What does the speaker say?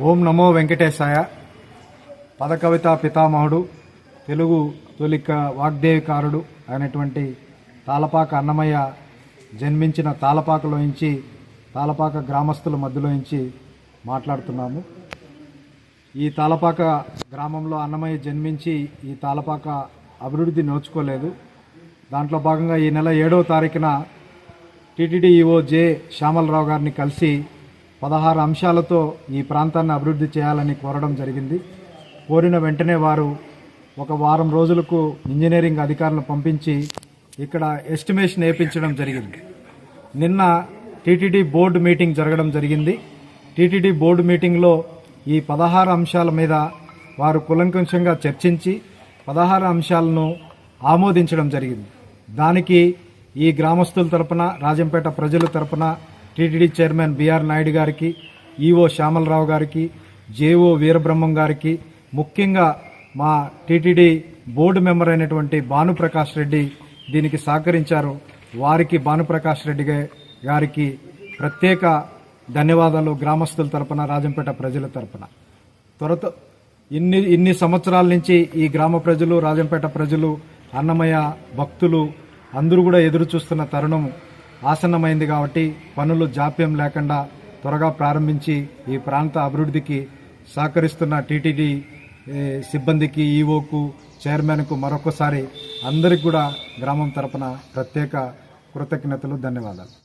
ఓం నమో వెంకటేశాయ. పదకవిత పితామహుడు తెలుగు తొలిక వాగ్దేవికారుడు అయినటువంటి తాలపాక అన్నమయ్య జన్మించిన తాలపాకలోంచి తాలపాక గ్రామస్తుల మధ్యలోంచి మాట్లాడుతున్నాము. ఈ తాలపాక గ్రామంలో అన్నమయ్య జన్మించి ఈ తాలపాక అభివృద్ధి నోచుకోలేదు. దాంట్లో భాగంగా ఈ నెల ఏడవ తారీఖున టీటీడీ ఈఓ శ్యామలరావు గారిని కలిసి పదహారు అంశాలతో ఈ ప్రాంతాన్ని అభివృద్ధి చేయాలని కోరడం జరిగింది. కోరిన వెంటనే వారు ఒక వారం రోజులకు ఇంజనీరింగ్ అధికారులను పంపించి ఇక్కడ ఎస్టిమేషన్ వేయించడం జరిగింది. నిన్న టీటీడీ బోర్డు మీటింగ్ జరగడం జరిగింది. టీటీడీ బోర్డు మీటింగ్లో ఈ పదహారు అంశాల మీద వారు కులంకషంగా చర్చించి పదహారు అంశాలను ఆమోదించడం జరిగింది. దానికి ఈ గ్రామస్తుల తరపున రాజంపేట ప్రజల తరపున టీటీడీ చైర్మన్ బిఆర్ నాయుడు గారికి ఈఓ శ్యామలరావు గారికి జేఓ వీరబ్రహ్మం గారికి ముఖ్యంగా మా టీటీడీ బోర్డు మెంబర్ అయినటువంటి భానుప్రకాష్ రెడ్డి దీనికి సహకరించారు. వారికి భానుప్రకాష్ రెడ్డి గారికి ప్రత్యేక ధన్యవాదాలు గ్రామస్తుల తరపున రాజంపేట ప్రజల తరపున. త్వరతో ఇన్ని ఇన్ని సంవత్సరాల నుంచి ఈ గ్రామ ప్రజలు రాజంపేట ప్రజలు అన్నమయ్య భక్తులు అందరూ కూడా ఎదురు చూస్తున్న తరుణం ఆసన్నమైంది కాబట్టి పనులు జాప్యం లేకుండా త్వరగా ప్రారంభించి ఈ ప్రాంత అభివృద్ధికి సహకరిస్తున్న టీటీడీ సిబ్బందికి ఈఓకు చైర్మన్కు మరొకసారి అందరికి కూడా గ్రామం తరపున ప్రత్యేక కృతజ్ఞతలు ధన్యవాదాలు.